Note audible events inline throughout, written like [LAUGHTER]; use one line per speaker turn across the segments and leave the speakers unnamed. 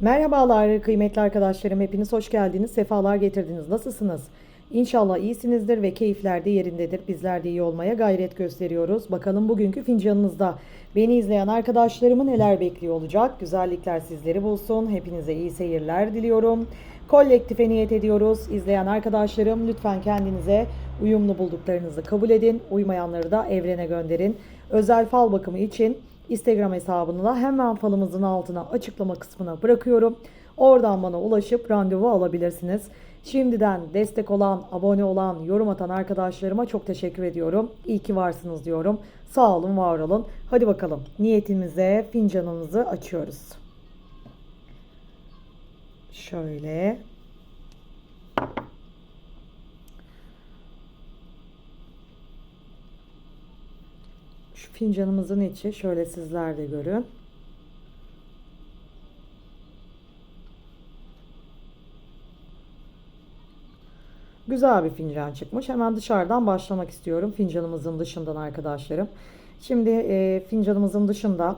Merhabalar kıymetli arkadaşlarım. Hepiniz hoş geldiniz. Sefalar getirdiniz. Nasılsınız? İnşallah iyisinizdir ve keyifler de yerindedir. Bizler de iyi olmaya gayret gösteriyoruz. Bakalım bugünkü fincanınızda beni izleyen arkadaşlarımı neler bekliyor olacak? Güzellikler sizleri bulsun. Hepinize iyi seyirler diliyorum. Kolektife niyet ediyoruz. İzleyen arkadaşlarım lütfen kendinize uyumlu bulduklarınızı kabul edin. Uymayanları da evrene gönderin. Özel fal bakımı için Instagram hesabını da hemen falımızın altına açıklama kısmına bırakıyorum. Oradan bana ulaşıp randevu alabilirsiniz. Şimdiden destek olan, abone olan, yorum atan arkadaşlarıma çok teşekkür ediyorum. İyi ki varsınız diyorum. Sağ olun, var olun. Hadi bakalım niyetimize fincanımızı açıyoruz. Şöyle. Şu fincanımızın içi şöyle sizler de görün. Güzel bir fincan çıkmış. Hemen dışarıdan başlamak istiyorum. Fincanımızın dışından arkadaşlarım. Şimdi e, fincanımızın dışında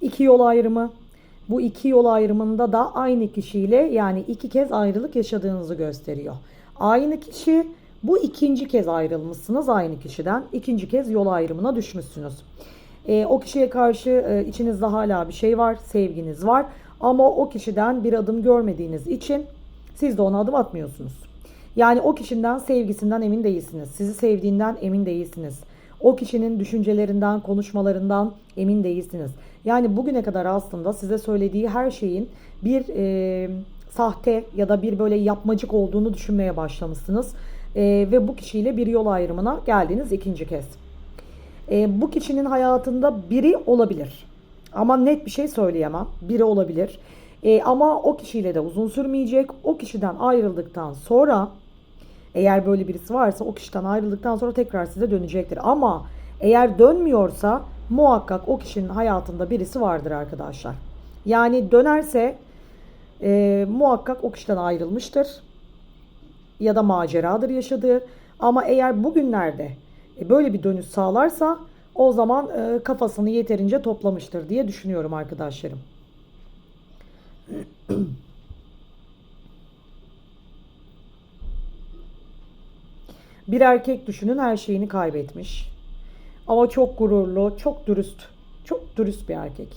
iki yol ayrımı. Bu iki yol ayrımında da aynı kişiyle yani iki kez ayrılık yaşadığınızı gösteriyor. Aynı kişi bu ikinci kez ayrılmışsınız aynı kişiden. ikinci kez yol ayrımına düşmüşsünüz. E, o kişiye karşı e, içinizde hala bir şey var, sevginiz var. Ama o kişiden bir adım görmediğiniz için siz de ona adım atmıyorsunuz. Yani o kişiden sevgisinden emin değilsiniz. Sizi sevdiğinden emin değilsiniz. O kişinin düşüncelerinden, konuşmalarından emin değilsiniz. Yani bugüne kadar aslında size söylediği her şeyin bir e, sahte ya da bir böyle yapmacık olduğunu düşünmeye başlamışsınız. E, ve bu kişiyle bir yol ayrımına geldiniz ikinci kez. E, bu kişinin hayatında biri olabilir. Ama net bir şey söyleyemem. Biri olabilir. E, ama o kişiyle de uzun sürmeyecek. O kişiden ayrıldıktan sonra eğer böyle birisi varsa o kişiden ayrıldıktan sonra tekrar size dönecektir. Ama eğer dönmüyorsa muhakkak o kişinin hayatında birisi vardır arkadaşlar. Yani dönerse e, muhakkak o kişiden ayrılmıştır. Ya da maceradır yaşadığı. Ama eğer bugünlerde e, böyle bir dönüş sağlarsa o zaman e, kafasını yeterince toplamıştır diye düşünüyorum arkadaşlarım. [CLEARS THROAT] Bir erkek düşünün her şeyini kaybetmiş. Ama çok gururlu, çok dürüst, çok dürüst bir erkek.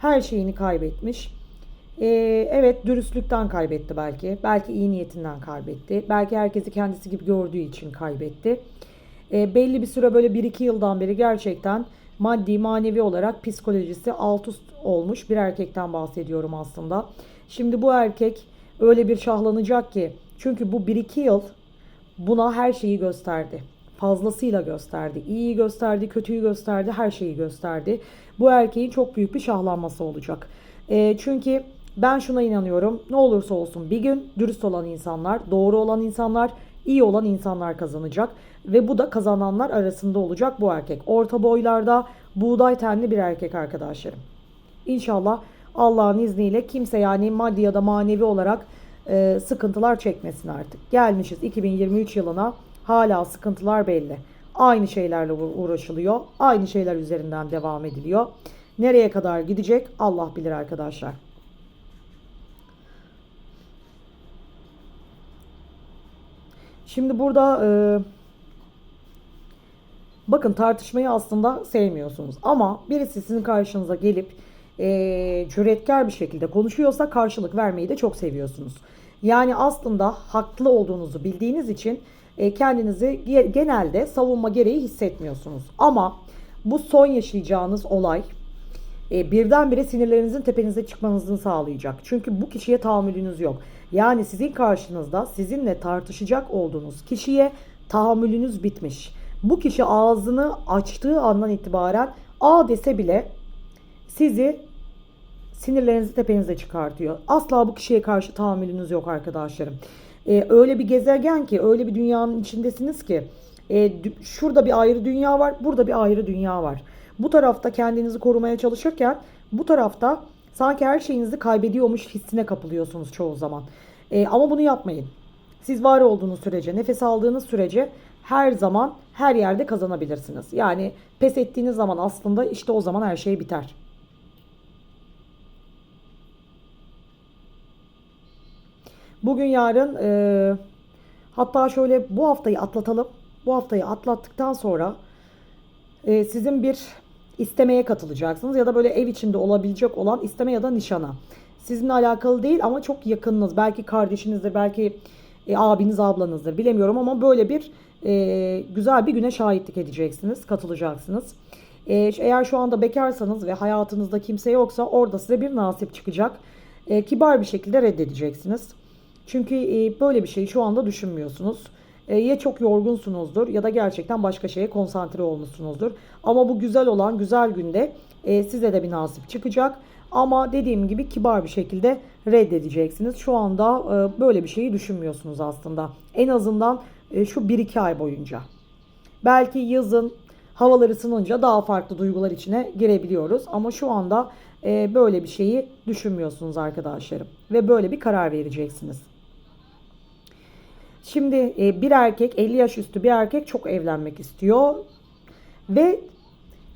Her şeyini kaybetmiş. Ee, evet dürüstlükten kaybetti belki. Belki iyi niyetinden kaybetti. Belki herkesi kendisi gibi gördüğü için kaybetti. Ee, belli bir süre böyle 1-2 yıldan beri gerçekten maddi manevi olarak psikolojisi alt üst olmuş bir erkekten bahsediyorum aslında. Şimdi bu erkek öyle bir şahlanacak ki çünkü bu 1-2 yıl buna her şeyi gösterdi. Fazlasıyla gösterdi. İyiyi gösterdi, kötüyü gösterdi, her şeyi gösterdi. Bu erkeğin çok büyük bir şahlanması olacak. E, çünkü ben şuna inanıyorum. Ne olursa olsun bir gün dürüst olan insanlar, doğru olan insanlar, iyi olan insanlar kazanacak. Ve bu da kazananlar arasında olacak bu erkek. Orta boylarda buğday tenli bir erkek arkadaşlarım. İnşallah Allah'ın izniyle kimse yani maddi ya da manevi olarak e, sıkıntılar çekmesin artık. Gelmişiz 2023 yılına hala sıkıntılar belli. Aynı şeylerle uğraşılıyor. Aynı şeyler üzerinden devam ediliyor. Nereye kadar gidecek Allah bilir arkadaşlar. Şimdi burada e, bakın tartışmayı aslında sevmiyorsunuz. Ama birisi sizin karşınıza gelip e, cüretkar bir şekilde konuşuyorsa karşılık vermeyi de çok seviyorsunuz. Yani aslında haklı olduğunuzu bildiğiniz için e, kendinizi genelde savunma gereği hissetmiyorsunuz. Ama bu son yaşayacağınız olay e, birdenbire sinirlerinizin tepenize çıkmanızı sağlayacak. Çünkü bu kişiye tahammülünüz yok. Yani sizin karşınızda sizinle tartışacak olduğunuz kişiye tahammülünüz bitmiş. Bu kişi ağzını açtığı andan itibaren A dese bile sizi sinirlerinizi tepenize çıkartıyor. Asla bu kişiye karşı tahammülünüz yok arkadaşlarım. Ee, öyle bir gezegen ki, öyle bir dünyanın içindesiniz ki e, şurada bir ayrı dünya var, burada bir ayrı dünya var. Bu tarafta kendinizi korumaya çalışırken bu tarafta Sanki her şeyinizi kaybediyormuş hissine kapılıyorsunuz çoğu zaman. E, ama bunu yapmayın. Siz var olduğunuz sürece, nefes aldığınız sürece her zaman her yerde kazanabilirsiniz. Yani pes ettiğiniz zaman aslında işte o zaman her şey biter. Bugün yarın e, hatta şöyle bu haftayı atlatalım. Bu haftayı atlattıktan sonra e, sizin bir istemeye katılacaksınız ya da böyle ev içinde olabilecek olan isteme ya da nişana. Sizinle alakalı değil ama çok yakınınız. Belki kardeşinizdir, belki e, abiniz, ablanızdır bilemiyorum ama böyle bir e, güzel bir güne şahitlik edeceksiniz, katılacaksınız. E, eğer şu anda bekarsanız ve hayatınızda kimse yoksa orada size bir nasip çıkacak. E, kibar bir şekilde reddedeceksiniz. Çünkü e, böyle bir şeyi şu anda düşünmüyorsunuz. E, ya çok yorgunsunuzdur ya da gerçekten başka şeye konsantre olmuşsunuzdur. Ama bu güzel olan güzel günde e, size de bir nasip çıkacak. Ama dediğim gibi kibar bir şekilde reddedeceksiniz. Şu anda e, böyle bir şeyi düşünmüyorsunuz aslında. En azından şu 1-2 ay boyunca. Belki yazın havalar ısınınca daha farklı duygular içine girebiliyoruz. Ama şu anda böyle bir şeyi düşünmüyorsunuz arkadaşlarım. Ve böyle bir karar vereceksiniz. Şimdi e, bir erkek 50 yaş üstü bir erkek çok evlenmek istiyor. Ve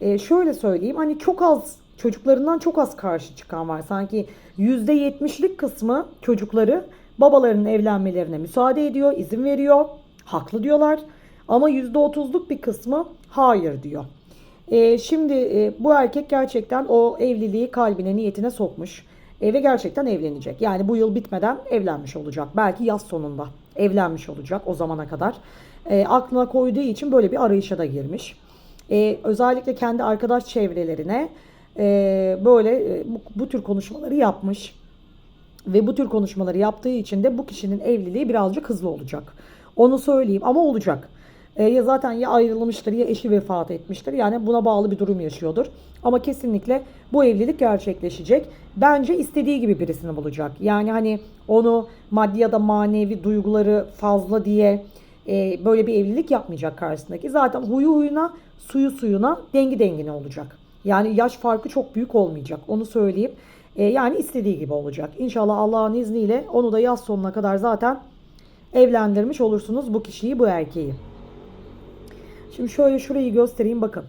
e, şöyle söyleyeyim hani çok az çocuklarından çok az karşı çıkan var. Sanki %70'lik kısmı çocukları babalarının evlenmelerine müsaade ediyor, izin veriyor. Haklı diyorlar. Ama %30'luk bir kısmı hayır diyor. E, şimdi e, bu erkek gerçekten o evliliği kalbine, niyetine sokmuş. E, ve gerçekten evlenecek. Yani bu yıl bitmeden evlenmiş olacak. Belki yaz sonunda evlenmiş olacak o zamana kadar. E, aklına koyduğu için böyle bir arayışa da girmiş. E, özellikle kendi arkadaş çevrelerine e, böyle e, bu, bu tür konuşmaları yapmış. Ve bu tür konuşmaları yaptığı için de bu kişinin evliliği birazcık hızlı olacak. Onu söyleyeyim ama olacak. E, ya zaten ya ayrılmıştır ya eşi vefat etmiştir. Yani buna bağlı bir durum yaşıyordur. Ama kesinlikle bu evlilik gerçekleşecek. Bence istediği gibi birisini bulacak. Yani hani onu maddi ya da manevi duyguları fazla diye e, böyle bir evlilik yapmayacak karşısındaki. Zaten huyu huyuna, suyu suyuna, dengi dengine olacak. Yani yaş farkı çok büyük olmayacak. Onu söyleyeyim. E, yani istediği gibi olacak. İnşallah Allah'ın izniyle onu da yaz sonuna kadar zaten evlendirmiş olursunuz bu kişiyi, bu erkeği. Şimdi şöyle şurayı göstereyim bakın.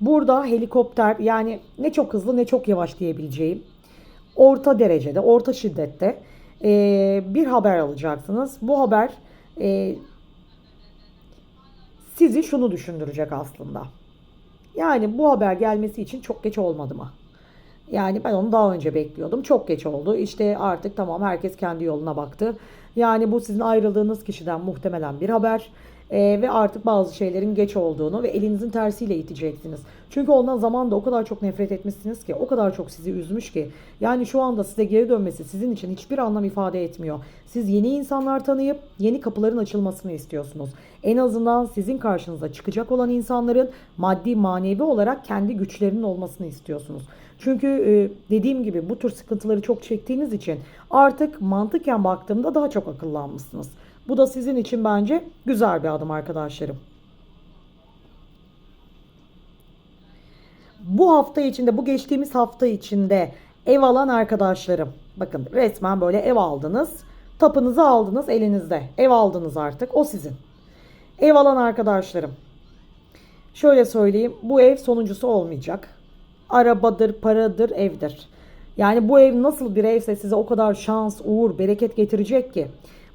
Burada helikopter yani ne çok hızlı ne çok yavaş diyebileceğim orta derecede, orta şiddette e, bir haber alacaksınız. Bu haber e, sizi şunu düşündürecek aslında. Yani bu haber gelmesi için çok geç olmadı mı? Yani ben onu daha önce bekliyordum. Çok geç oldu. İşte artık tamam herkes kendi yoluna baktı. Yani bu sizin ayrıldığınız kişiden muhtemelen bir haber. Ee, ve artık bazı şeylerin geç olduğunu ve elinizin tersiyle iteceksiniz. Çünkü ondan zamanda o kadar çok nefret etmişsiniz ki, o kadar çok sizi üzmüş ki. Yani şu anda size geri dönmesi sizin için hiçbir anlam ifade etmiyor. Siz yeni insanlar tanıyıp yeni kapıların açılmasını istiyorsunuz. En azından sizin karşınıza çıkacak olan insanların maddi manevi olarak kendi güçlerinin olmasını istiyorsunuz. Çünkü e, dediğim gibi bu tür sıkıntıları çok çektiğiniz için artık mantıken baktığımda daha çok akıllanmışsınız. Bu da sizin için bence güzel bir adım arkadaşlarım. Bu hafta içinde, bu geçtiğimiz hafta içinde ev alan arkadaşlarım. Bakın resmen böyle ev aldınız. Tapınızı aldınız elinizde. Ev aldınız artık. O sizin. Ev alan arkadaşlarım. Şöyle söyleyeyim. Bu ev sonuncusu olmayacak. Arabadır, paradır, evdir. Yani bu ev nasıl bir evse size o kadar şans, uğur, bereket getirecek ki.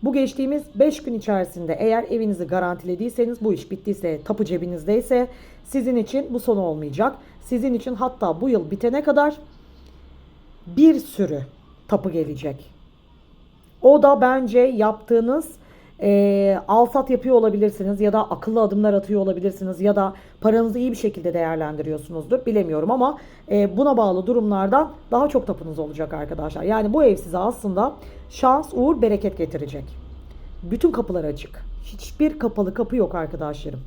Bu geçtiğimiz 5 gün içerisinde eğer evinizi garantilediyseniz bu iş bittiyse tapu cebinizdeyse sizin için bu son olmayacak. Sizin için hatta bu yıl bitene kadar bir sürü tapu gelecek. O da bence yaptığınız e, alsat yapıyor olabilirsiniz ya da akıllı adımlar atıyor olabilirsiniz ya da paranızı iyi bir şekilde değerlendiriyorsunuzdur bilemiyorum ama e, buna bağlı durumlardan daha çok tapunuz olacak arkadaşlar. Yani bu ev size aslında şans, uğur, bereket getirecek. Bütün kapılar açık. Hiçbir kapalı kapı yok arkadaşlarım.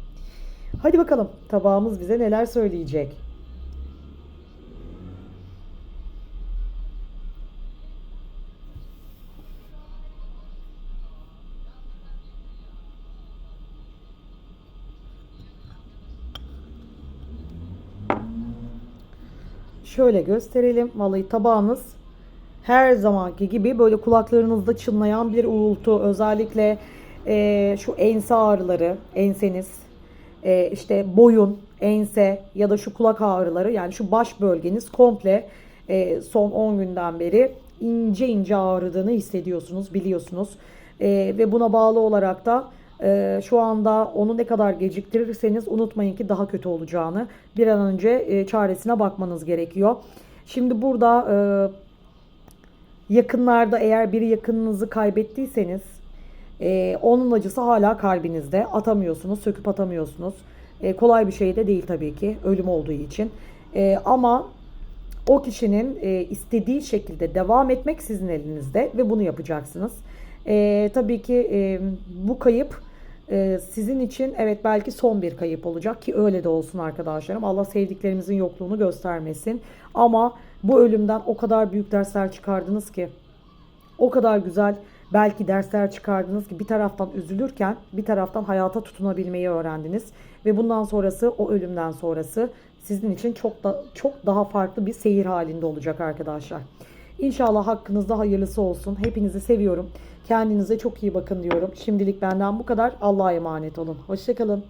Hadi bakalım tabağımız bize neler söyleyecek. Şöyle gösterelim. Vallahi tabağınız her zamanki gibi böyle kulaklarınızda çınlayan bir uğultu. Özellikle e, şu ense ağrıları, enseniz, e, işte boyun, ense ya da şu kulak ağrıları yani şu baş bölgeniz komple e, son 10 günden beri ince ince ağrıdığını hissediyorsunuz, biliyorsunuz. Ee, ve buna bağlı olarak da e, şu anda onu ne kadar geciktirirseniz unutmayın ki daha kötü olacağını bir an önce e, çaresine bakmanız gerekiyor. Şimdi burada e, yakınlarda eğer bir yakınınızı kaybettiyseniz e, onun acısı hala kalbinizde. Atamıyorsunuz, söküp atamıyorsunuz. E, kolay bir şey de değil tabii ki ölüm olduğu için. E, ama o kişinin e, istediği şekilde devam etmek sizin elinizde ve bunu yapacaksınız. E, tabii ki e, bu kayıp e, sizin için evet belki son bir kayıp olacak ki öyle de olsun arkadaşlarım. Allah sevdiklerimizin yokluğunu göstermesin. Ama bu ölümden o kadar büyük dersler çıkardınız ki o kadar güzel belki dersler çıkardınız ki bir taraftan üzülürken bir taraftan hayata tutunabilmeyi öğrendiniz ve bundan sonrası o ölümden sonrası sizin için çok da çok daha farklı bir seyir halinde olacak arkadaşlar. İnşallah hakkınızda hayırlısı olsun. Hepinizi seviyorum. Kendinize çok iyi bakın diyorum. Şimdilik benden bu kadar. Allah'a emanet olun. Hoşçakalın.